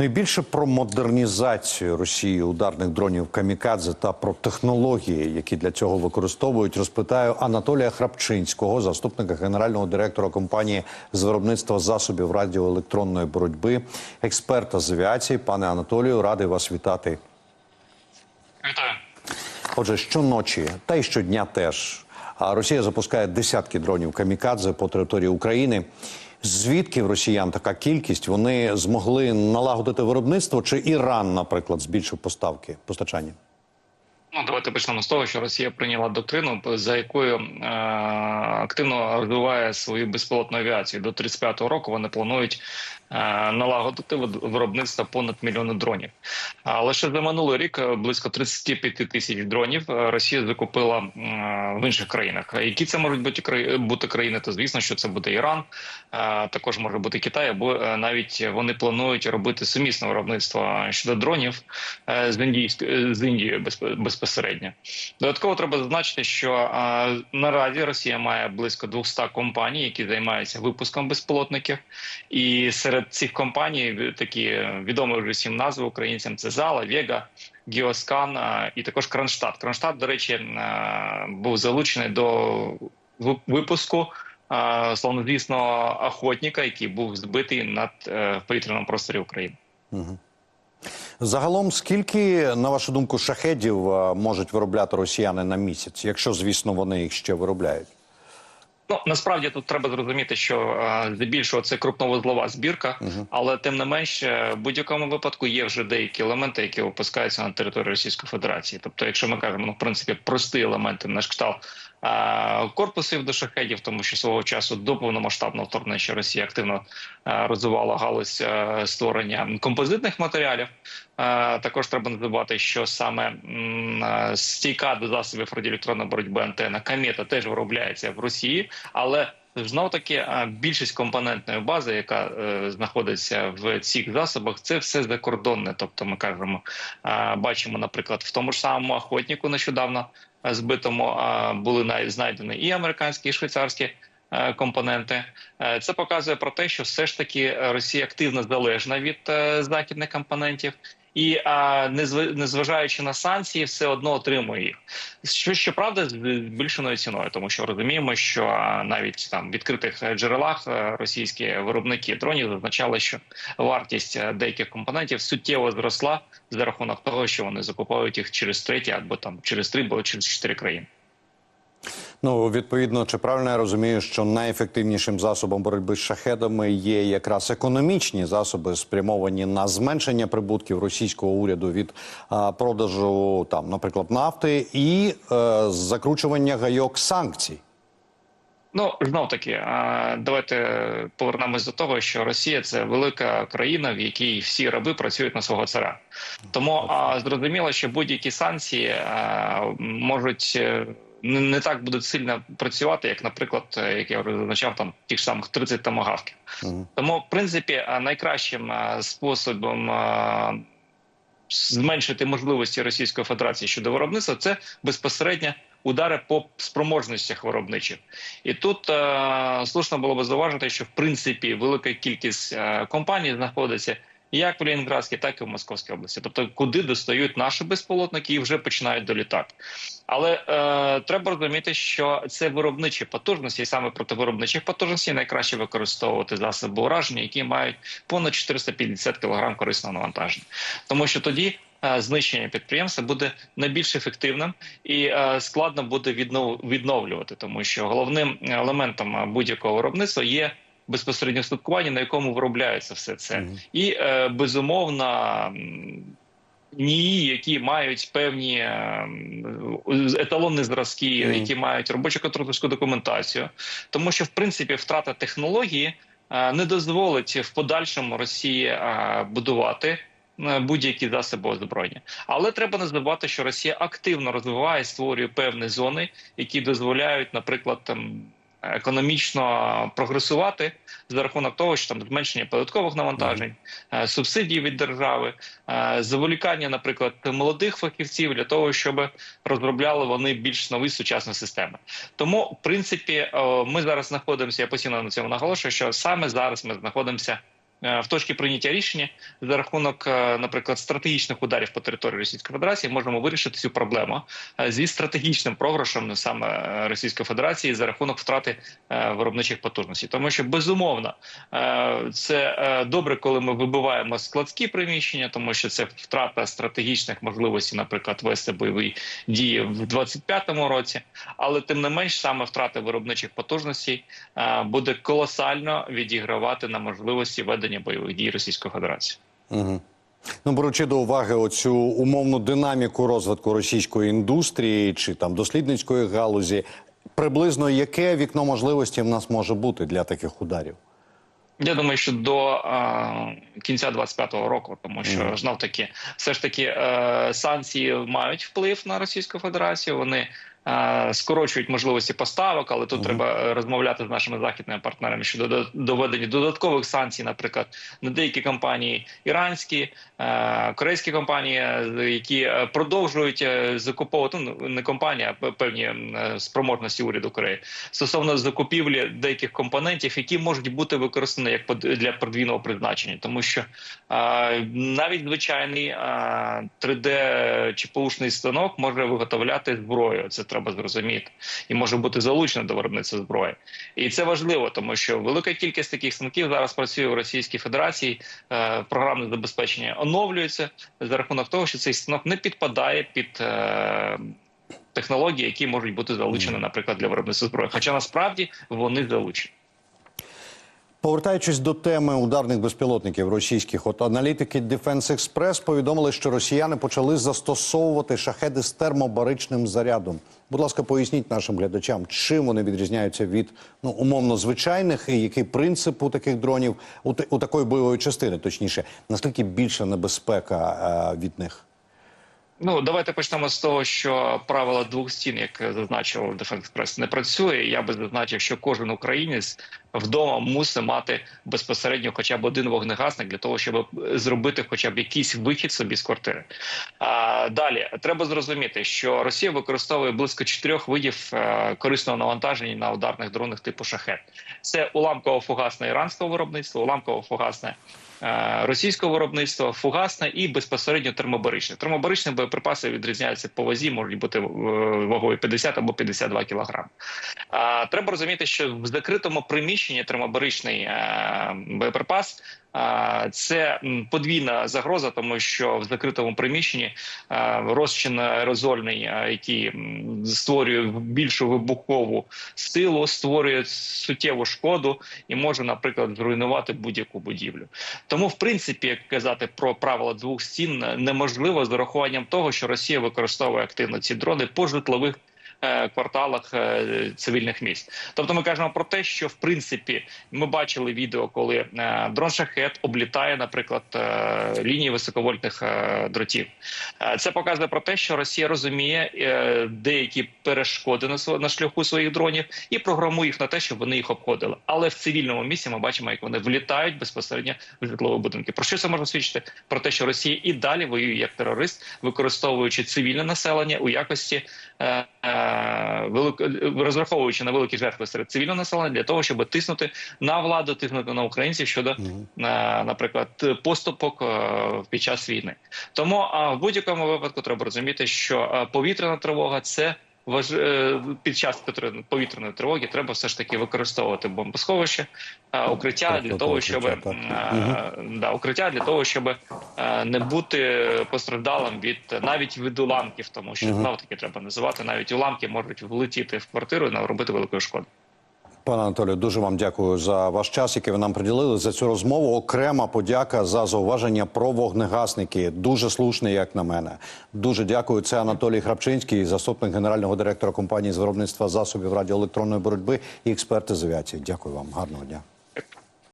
Ну і більше про модернізацію Росії ударних дронів камікадзе та про технології, які для цього використовують, розпитаю Анатолія Храпчинського, заступника генерального директора компанії з виробництва засобів радіоелектронної боротьби, експерта з авіації. Пане Анатолію, радий вас вітати. Вітаю. Отже, щоночі та й щодня теж а Росія запускає десятки дронів камікадзе по території України. Звідки в росіян така кількість? Вони змогли налагодити виробництво? Чи Іран, наприклад, збільшив поставки постачання? Ну, давайте почнемо з того, що Росія прийняла доктрину, за якою е, активно розвиває свою безпілотну авіацію. До 35-го року вони планують е, налагодити виробництво понад мільйони дронів. А лише за минулий рік е, близько 35 тисяч дронів е, Росія закупила е, в інших країнах. Які це можуть бути краї- бути країни? То звісно, що це буде Іран, е, також може бути Китай, або е, навіть вони планують робити сумісне виробництво щодо дронів е, з Індійськ- з Індією безп- безпосередньо. Додатково треба зазначити, що наразі Росія має близько 200 компаній, які займаються випуском безпілотників, і серед цих компаній такі відомі вже всім назви українцям: це Зала, Вега. Гіоскан і також Кронштадт. Кронштадт, до речі, був залучений до випуску славнозвісного охотника, який був збитий над е, в повітряному просторі України. Загалом, скільки, на вашу думку, шахедів е, можуть виробляти росіяни на місяць, якщо, звісно, вони їх ще виробляють? Ну насправді тут треба зрозуміти, що е, здебільшого це крупновузлова збірка, але тим не менш, е, в будь-якому випадку є вже деякі елементи, які випускаються на територію Російської Федерації. Тобто, якщо ми кажемо, ну в принципі, прості елементи на кшталт корпусів до шахедів, тому що свого часу до повномасштабного вторгнення ще Росія активно розвивала галузь створення композитних матеріалів. Також треба не забувати, що саме стійка до засобів радіоелектронної боротьби антена Камета теж виробляється в Росії, але знов таки більшість компонентної бази, яка е, знаходиться в цих засобах, це все закордонне. Тобто, ми кажемо, бачимо, наприклад, в тому ж самому охотнику нещодавно збитому були най- знайдені і американські, і швейцарські е, компоненти. Е, Це показує про те, що все ж таки Росія активно залежна від е, західних компонентів. І а, незв- незважаючи на санкції, все одно отримує їх. Що щоправда, з збільшеною ціною, тому що розуміємо, що навіть там в відкритих джерелах е, російські виробники дронів зазначали, що вартість е, деяких компонентів суттєво зросла за рахунок того, що вони закуповують їх через треті або там через три, або через чотири країни. Ну, відповідно, чи правильно я розумію, що найефективнішим засобом боротьби з шахедами є якраз економічні засоби, спрямовані на зменшення прибутків російського уряду від а, продажу там, наприклад, нафти і е, закручування гайок санкцій. Ну знов таки, давайте повернемось до того, що Росія це велика країна, в якій всі раби працюють на свого царя. Тому зрозуміло, що будь-які санкції можуть. Е, Не так будуть сильно працювати, як, наприклад, е, як я вже зазначав, там тих ж самих 30 томагавків. Тому, в принципі, найкращим способом зменшити можливості Російської Федерації щодо виробництва це безпосередньо удари по спроможностях виробничих. І тут е, слушно було би зауважити, що в принципі велика кількість е, компаній знаходиться. Як в Ленінградській, так і в Московській області, тобто куди достають наші безполотники і вже починають долітати. Але е, треба розуміти, що це виробничі потужності, і саме проти виробничих потужностей найкраще використовувати засоби ураження, які мають понад 450 кг корисного навантаження, тому що тоді. е, Знищення підприємства буде найбільш ефективним і е, складно буде віднов- відновлювати, тому що головним елементом е, будь-якого виробництва є безпосередньо слідкування, на якому виробляється все це, і е, безумовно. м, НІІ, які мають певні е, еталонні зразки, Мгм. які мають робочу контролерську документацію, тому що в принципі втрата технології е, не дозволить в подальшому Росії е, будувати. Будь-які засоби озброєння, але треба не забувати, що Росія активно розвиває, створює певні зони, які дозволяють, наприклад, там економічно прогресувати за рахунок того, що там зменшення податкових навантажень, е, субсидії від держави, е, заволікання, наприклад, молодих фахівців для того, щоб розробляли вони більш нові сучасні системи. Тому, в принципі, е, ми зараз знаходимося. Я постійно на цьому наголошую, що саме зараз ми знаходимося в точці прийняття рішення за рахунок, е, наприклад, стратегічних ударів по території Російської Федерації можемо вирішити цю проблему е, зі стратегічним програшем саме е, Російської Федерації за рахунок втрати е, виробничих потужностей, тому що безумовно е, це е, добре, коли ми вибиваємо складські приміщення, тому що це втрата стратегічних можливостей, наприклад, вести бойові дії в 25-му році. Але тим не менш, саме втрата виробничих потужностей е, буде колосально відігравати на можливості ведення бойових дій Російської Федерації. Угу. Ну, беручи до уваги оцю умовну динаміку розвитку російської індустрії чи там дослідницької галузі, приблизно яке вікно можливості в нас може бути для таких ударів? Я думаю, що до е, кінця 25-го року, тому що знов таки, все ж таки, е, санкції мають вплив на Російську Федерацію. Вони скорочують можливості поставок, але тут Мгм. треба е, розмовляти з нашими західними партнерами щодо до- доведення додаткових санкцій, наприклад, на деякі компанії іранські, е, корейські компанії, е, які продовжують закуповувати ну, не компанії, а певні спроможності уряду Кореї стосовно закупівлі деяких компонентів, які можуть бути використані як для подвійного призначення, тому що навіть звичайний е, 3D ЧПУшний станок може виготовляти зброю. Це треба зрозуміти, і може бути залучена до виробництва зброї. І це важливо, тому що велика кількість таких станків зараз працює в Російській Федерації. Е, програмне забезпечення оновлюється за рахунок того, що цей станок не підпадає під. Е, Технології, які можуть бути залучені, наприклад, для виробництва зброї, хоча насправді вони залучені. Повертаючись до теми ударних безпілотників російських, от аналітики Defense Express повідомили, що росіяни почали застосовувати шахеди з термобаричним зарядом. Будь ласка, поясніть нашим глядачам, чим вони відрізняються від ну умовно звичайних, і який принцип у таких дронів у, у такої бойової частини, точніше, наскільки більша небезпека е, від них? Ну давайте почнемо з того, що правило двох стін, як зазначив Press, не працює. Я би зазначив, що кожен українець вдома мусить мати безпосередньо хоча б один вогнегасник для того, щоб зробити хоча б якийсь вихід собі з квартири. А далі треба зрозуміти, що Росія використовує близько чотирьох видів е, корисного навантаження на ударних дронах типу шахет. Це уламково-фугасне іранського виробництва, уламково-фугасне е, російського виробництва, фугасне і безпосередньо термобаричне. Термобаричні боєприпаси відрізняються по вазі, можуть бути е, вагою 50 або 52 кілограм. А, Треба розуміти, що в закритому приміщенні термобаричний е, боєприпас. а, Це подвійна загроза, тому що в закритому приміщенні е, розчин аерозольний, е, який створює більшу вибухову силу, створює суттєву шкоду і може, наприклад, зруйнувати будь-яку будівлю. Тому, в принципі, як казати про правила двох стін, е, неможливо з урахуванням того, що Росія використовує активно ці дрони по житлових. Е, Кварталах е, цивільних місць, тобто ми кажемо про те, що в принципі ми бачили відео, коли е, дрон шахет облітає, наприклад, лінії високовольтних дротів. Це показує про те, що Росія розуміє деякі перешкоди на шляху своїх дронів і програмує їх на те, щоб вони їх обходили. Але в цивільному місці ми бачимо, як вони влітають безпосередньо в житлові будинки. Про що це може свідчити? Про те, що Росія і далі воює як терорист, використовуючи цивільне населення у якості е. Розраховуючи на великі жертви серед цивільного населення для того, щоб тиснути на владу, тиснути на українців щодо, е, наприклад, поступок е, під час війни. Тому в будь-якому випадку треба розуміти, що е, повітряна тривога це. Важ... е, під час повітряної- тривоги треба все ж таки використовувати бомбосховище, е, укриття для того, щоб е, да, укриття для того, щоб не бути постраждалим від навіть від уламків, тому що таки треба називати навіть уламки можуть влетіти в квартиру і наробити великої шкоди. Пане Анатолію, дуже вам дякую за ваш час, який ви нам приділили за цю розмову. Окрема подяка за зауваження про вогнегасники. Дуже слушний, як на мене. Дуже дякую. Це Анатолій Храпчинський, заступник генерального директора компанії з виробництва засобів радіоелектронної боротьби і експерти з авіації. Дякую вам. Гарного дня.